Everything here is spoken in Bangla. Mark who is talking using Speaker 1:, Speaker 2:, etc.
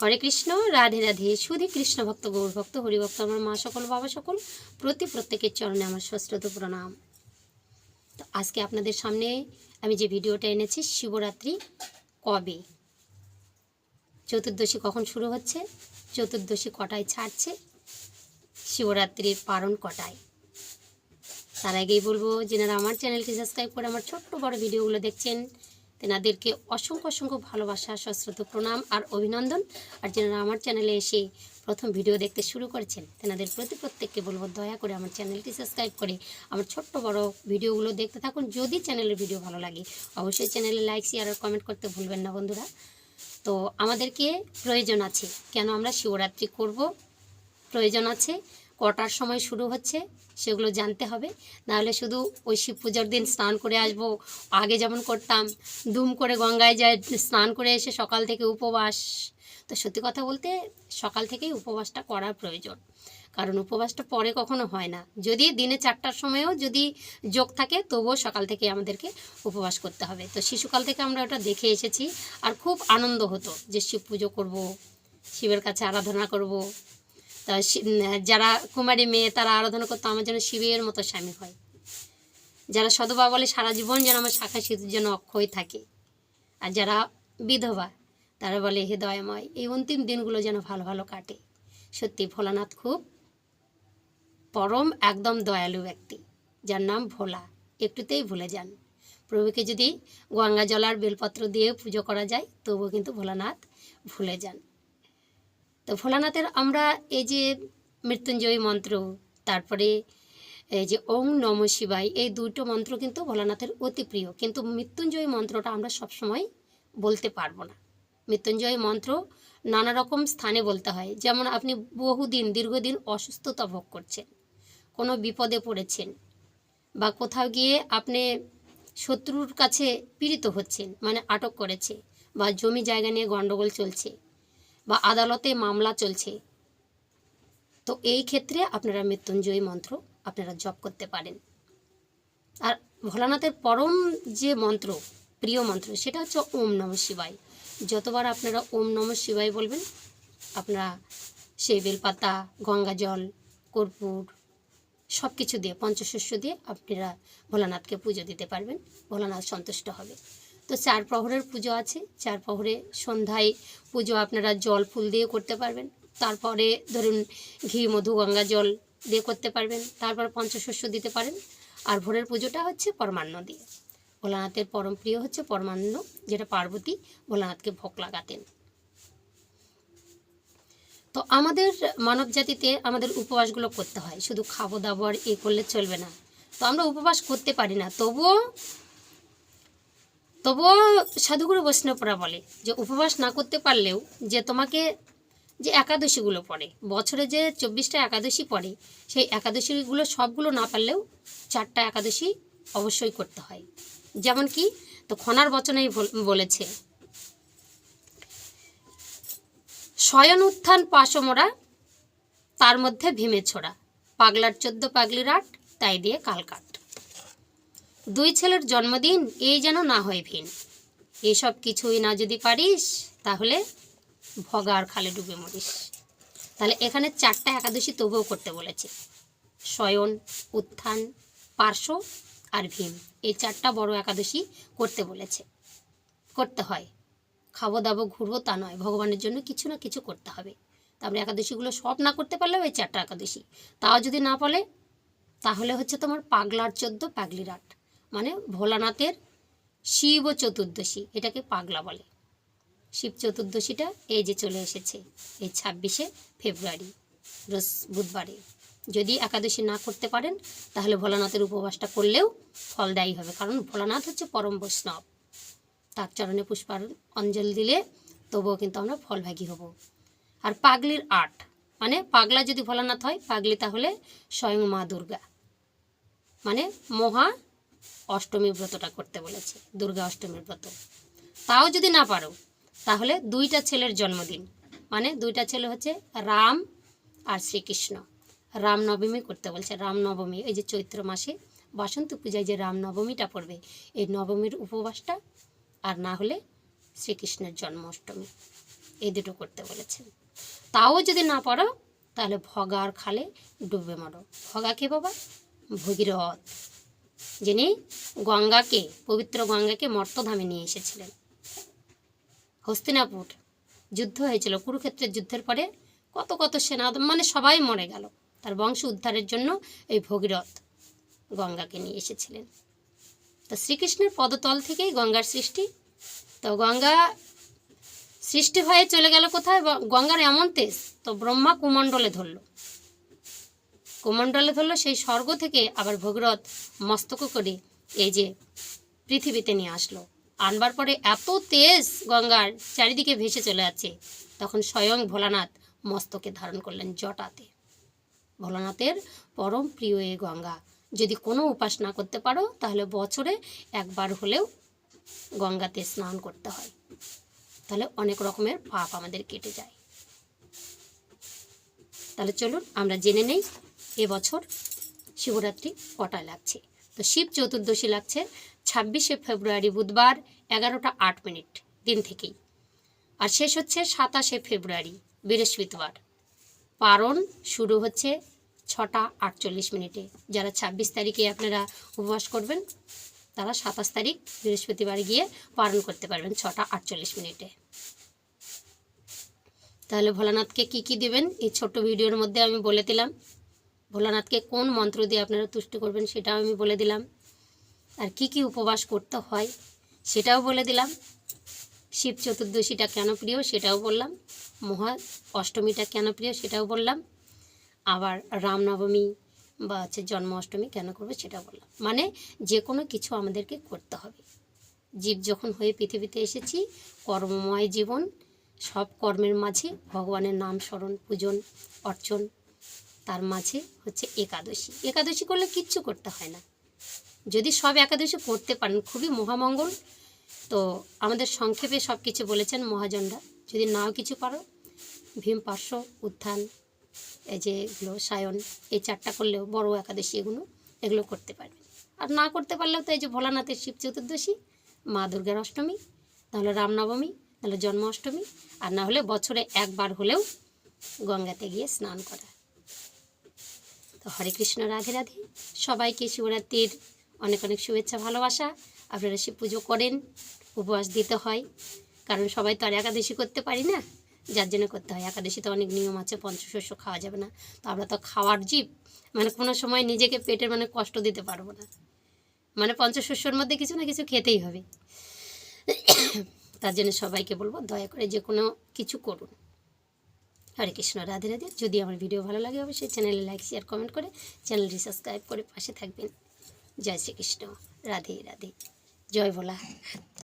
Speaker 1: হরে কৃষ্ণ, রাধে রাধে শুধু কৃষ্ণ ভক্ত, গৌর ভক্ত, হরিভক্ত, আমার মা সকল, বাবা সকল, প্রতি প্রত্যেকের চরণে আমার সশ্রত প্রণাম। তো আজকে আপনাদের সামনে আমি যে ভিডিওটা এনেছি, শিবরাত্রি কবে? চতুর্দশী কখন শুরু হচ্ছে? চতুর্দশী কটায় ছাড়ছে? শিবরাত্রির পারণ কটায়? তার আগেই বলব, যেনারা আমার চ্যানেলটি সাবস্ক্রাইব করে আমার ছোট্ট বড় ভিডিওগুলো দেখছেন তেনাদেরকে অসংখ্য অসংখ্য ভালোবাসা সশ্রত প্রণাম আর অভিনন্দন। আর যেনারা আমার চ্যানেলে এসে প্রথম ভিডিও দেখতে শুরু করেছেন, তেনাদের প্রতি প্রত্যেককে বলব দয়া করে আমার চ্যানেলটি সাবস্ক্রাইব করে আমার ছোট্ট বড় ভিডিওগুলো দেখতে থাকুন। যদি চ্যানেলের ভিডিও ভালো লাগে, অবশ্যই চ্যানেলে লাইক শেয়ার আর কমেন্ট করতে ভুলবেন না বন্ধুরা। তো আমাদেরকে প্রয়োজন আছে, কেন আমরা শিবরাত্রি করব? প্রয়োজন আছে কটার সময় শুরু হচ্ছে সেগুলো জানতে হবে। নাহলে শুধু ওই শিব পুজোর দিন স্নান করে আসব, আগে যেমন করতাম দুম করে গঙ্গায় যায়, স্নান করে এসে সকাল থেকে উপবাস। তো সত্যি কথা বলতে সকাল থেকেই উপবাসটা করার প্রয়োজন। কারণ উপবাসটা পরে কখনো হয় না। যদি দিনে চারটার সময়ও যদি যোগ থাকে, তবুও সকাল থেকে আমাদেরকে উপবাস করতে হবে। তো শিশুকাল থেকে আমরা ওটা দেখে এসেছি। আর খুব আনন্দ হতো যে শিব পুজো করব, শিবের কাছে আরাধনা করব। তা যারা কুমারী মেয়ে, তারা আরাধনা করতো, আমার যেন শিবের মতো স্বামী হয়। যারা সদবা বলে, সারা জীবন যেন আমার শাখা সিঁদুর যেন অক্ষয় থাকে। আর যারা বিধবা, তারা বলে, হে দয়াময়, এই অন্তিম দিনগুলো যেন ভালো ভালো কাটে। সত্যি, ভোলানাথ খুব পরম, একদম দয়ালু ব্যক্তি। যার নাম ভোলা। একটুতেই ভুলে যান। প্রভুকে যদি গঙ্গা জলার বেলপত্র দিয়ে পুজো করা যায়, তবুও কিন্তু ভোলানাথ ভুলে যান। তো ভোলানাথের আমরা এই যে মৃত্যুঞ্জয়ী মন্ত্র, তারপরে এই যে ওং নম শিবায়, এই দুটো মন্ত্র কিন্তু ভোলানাথের অতি প্রিয়। কিন্তু মৃত্যুঞ্জয়ী মন্ত্রটা আমরা সবসময় বলতে পারব না। মৃত্যুঞ্জয় মন্ত্র নানা রকম স্থানে বলতে হয়। যেমন আপনি বহুদিন, দীর্ঘদিন অসুস্থতা ভোগ করছেন, কোনো বিপদে পড়েছেন, বা কোথাও গিয়ে আপনি শত্রুর কাছে পীড়িত হচ্ছেন মানে আটক করেছে, বা জমি জায়গা নিয়ে গণ্ডগোল চলছে বা আদালতে মামলা চলছে। তো এই ক্ষেত্রে আপনারা মৃত্যুঞ্জয়ী মন্ত্র আপনারা জপ করতে পারেন। আর ভোলানাথের পরম যে মন্ত্র, প্রিয় মন্ত্র, সেটা হচ্ছে ওম নম শিবায়। যতবার আপনারা ওম নম শিবায় বলবেন, আপনারা সেই বেলপাতা, গঙ্গা জল, কর্পূর সব কিছু দিয়ে, পঞ্চশস্য দিয়ে আপনারা ভোলানাথকে পুজো দিতে পারবেন। ভোলানাথ সন্তুষ্ট হবে। তো চার প্রহরের পুজো আছে। চার প্রহরে সন্ধ্যায় পুজো আপনারা জল, ফুল দিয়ে করতে পারবেন। তারপরে ধরুন ঘি, মধু, গঙ্গা জল দিয়ে করতে পারবেন। তারপর পঞ্চশস্য দিতে পারেন। আর ভোরের পুজোটা হচ্ছে পরমান্ন দিয়ে। ভোলানাথের পরম প্রিয় হচ্ছে পরমান্ন, যেটা পার্বতী ভোলানাথকে ভোগ লাগাতেন। তো আমাদের মানব জাতিতে আমাদের উপবাসগুলো করতে হয়। শুধু খাব দাবো আর এ করলে চলবে না। তো আমরা উপবাস করতে পারি না। তবুও তবুও সাধুগুরু বৈষ্ণবরা বলে যে উপবাস না করতে পারলেও যে তোমাকে যে একাদশীগুলো পড়ে, বছরে যে চব্বিশটা একাদশী পড়ে, সেই একাদশীগুলো সবগুলো না পারলেও চারটা একাদশী অবশ্যই করতে হয়। যেমন কি, তো খনার বচনেই বলেছে শয়ন উত্থান পাশমোরা, তার মধ্যে ভীমে ছোড়া। পাগলার চোদ্দ পাগলির আট, তাই দিয়ে কালকাট দুই ছেলের জন্মদিন এই যেন না হয় ভিন। এসব কিছুই না যদি পারিস, তাহলে ভগার খালে ডুবে মরিস। তাহলে এখানে চারটা একাদশী তবুও করতে বলেছে। শয়ন, উত্থান, পার্শ্ব আর ভীম। এই চারটা বড় একাদশী করতে বলেছে। করতে হয়। খাব দাবো ঘুরবো তা নয়। ভগবানের জন্য কিছু না কিছু করতে হবে। তারপরে একাদশীগুলো সব না করতে পারলেও এই চারটা একাদশী। তাও যদি না বলে, তাহলে হচ্ছে তোমার পাগলার চোদ্দ, পাগলির আট। ভোলানাথের শিব চতুর্দশী, এটাকে পাগলা বলে। শিব চতুর্দশীটা এই যে চলে এসেছে এই ছাব্বিশে ফেব্রুয়ারি, রোজ বুধবারে। যদি একাদশী না করতে পারেন, তাহলে ভোলানাথের উপবাসটা করলেও ফলদায়ী হবে। কারণ ভোলানাথ হচ্ছে পরম বৈষ্ণব। তার চরণে পুষ্পার অঞ্জলি দিলে তবুও কিন্তু আমরা ফলভাগী হব। আর পাগলির আট মানে পাগলা যদি ভোলানাথ হয়, পাগলি তাহলে স্বয়ং মা দুর্গা। মানে মহা অষ্টমী ব্রতটা করতে বলেছে, দুর্গা অষ্টমীর ব্রত। তাও যদি না পারো, তাহলে দুইটা ছেলের জন্মদিন। মানে দুইটা ছেলে হচ্ছে রাম আর শ্রীকৃষ্ণ। রামনবমী করতে বলছে, রামনবমী, এই যে চৈত্র মাসে বসন্ত পূজায় যে রামনবমীটা পড়বে, এই নবমীর উপবাসটা আর না হলে শ্রীকৃষ্ণের জন্মাষ্টমী। এই দুটো করতে বলেছেন তাও যদি না পারো, তাহলে ভগার খালে ডুবে মারো। ভগা কে বাবা? ভগীরথ। যিনি গঙ্গাকে, পবিত্র গঙ্গাকে মর্তধামে নিয়ে এসেছিলেন। হস্তিনাপুর যুদ্ধ হয়েছিল। কুরুক্ষেত্রের যুদ্ধের পরে কত কত সেনা মানে সবাই মরে গেল। তার বংশ উদ্ধারের জন্য এই ভগীরথ গঙ্গাকে নিয়ে এসেছিলেন। তো শ্রীকৃষ্ণের পদতল থেকেই গঙ্গার সৃষ্টি। তো গঙ্গা সৃষ্টি হয়ে চলে গেল কোথায়? গঙ্গার এমন তেজ তো ব্রহ্মা কুমণ্ডলে ধরলো। কুমণ্ডলে ধরলো সেই স্বর্গ থেকে আবার ভগীরথ মস্তক করে এই যে পৃথিবীতে নিয়ে আসলো। আনবার পরে এত তেজ গঙ্গার চারিদিকে ভেসে চলে যাচ্ছে। তখন স্বয়ং ভোলানাথ মস্তকে ধারণ করলেন জটাতে। ভোলানাথের পরম প্রিয় এই গঙ্গা। যদি কোনো উপাস না করতে পারো, তাহলে বছরে একবার হলেও গঙ্গাতে স্নান করতে হয়। তাহলে অনেক রকমের পাপ আমাদের কেটে যায়। তাহলে চলুন, আমরা জেনে নেই এবছর শিবরাত্রি কটায় লাগছে? তো শিব চতুর্দশী লাগছে ছাব্বিশে ফেব্রুয়ারি বুধবার এগারোটা আট মিনিট, দিন থেকেই। আর শেষ হচ্ছে সাতাশে ফেব্রুয়ারি, বৃহস্পতিবার। পারণ শুরু হচ্ছে ছটা আটচল্লিশ মিনিটে। যারা ছাব্বিশ তারিখে আপনারা উপবাস করবেন, তারা সাতাশ তারিখ বৃহস্পতিবার গিয়ে পালন করতে পারবেন ছটা আটচল্লিশ মিনিটে। তাহলে ভোলানাথকে কি কি দিবেন? এই ছোট্ট ভিডিওর মধ্যে আমি বলে দিলাম। ভোলানাথকে কোন মন্ত্র দিয়ে আপনারা তুষ্ট করবেন সেটাও আমি বলে দিলাম। আর কি কি উপবাস করতে হয় সেটাও বলে দিলাম। শিব চতুর্দশীটা কেন প্রিয় সেটাও বললাম। মহা অষ্টমীটা কেন প্রিয় সেটাও বললাম। আবার রামনবমী বা হচ্ছে জন্মাষ্টমী কেন করবে সেটাও বললাম। মানে যে কোনো কিছু আমাদেরকে করতে হবে। জীব যখন হয়ে পৃথিবীতে এসেছি, কর্মময় জীবন, সব কর্মের মাঝে ভগবানের নাম স্মরণ, পূজন, অর্চন তার মাঝে হচ্ছে একাদশী। একাদশী করলে কিচ্ছু করতে হয় না। যদি সব একাদশী করতে পারেন, খুবই মহামঙ্গল। তো আমাদের সংক্ষেপে সব কিছু বলেছেন মহাজনরা। যদি নাও কিছু পারো ভীম, পার্শ্ব, উত্থান, এই যে এগুলো, সায়ন, এই চারটা করলেও বড় একাদশী এগুলো এগুলো করতে পারবেন। আর না করতে পারলেও তো এই যে ভোলানাথের শিব চতুর্দশী, মা দুর্গার অষ্টমী তাহলে রামনবমী তাহলে জন্মাষ্টমী, আর না হলে বছরে একবার হলেও গঙ্গাতে গিয়ে স্নান করা। তো হরে কৃষ্ণ, রাধে রাধে। সবাইকে শিবরাত্রির অনেক অনেক শুভেচ্ছা, ভালোবাসা। আপনারা শিব পুজো করেন, উপবাস দিতে হয়। কারণ সবাই তো আর একাদশী করতে পারি না, যার জন্য করতে হয়। একাদশীতে অনেক নিয়ম আছে, পঞ্চশস্য খাওয়া যাবে না। তো আমরা তো খাওয়ার জীব। মানে কোনো সময় নিজেকে পেটের মানে কষ্ট দিতে পারব না। মানে পঞ্চশস্যর মধ্যে কিছু না কিছু খেতেই হবে। তার জন্য সবাইকে বলব, দয়া করে যে কোনো কিছু করুন। হরে কৃষ্ণ, রাধে রাধে। যদি আমার ভিডিও ভালো লাগে, অবশ্যই চ্যানেলে লাইক, শেয়ার, কমেন্ট করে চ্যানেলটি সাবস্ক্রাইব করে পাশে থাকবেন। জয় শ্রীকৃষ্ণ। রাধে রাধে। জয় ভোলা।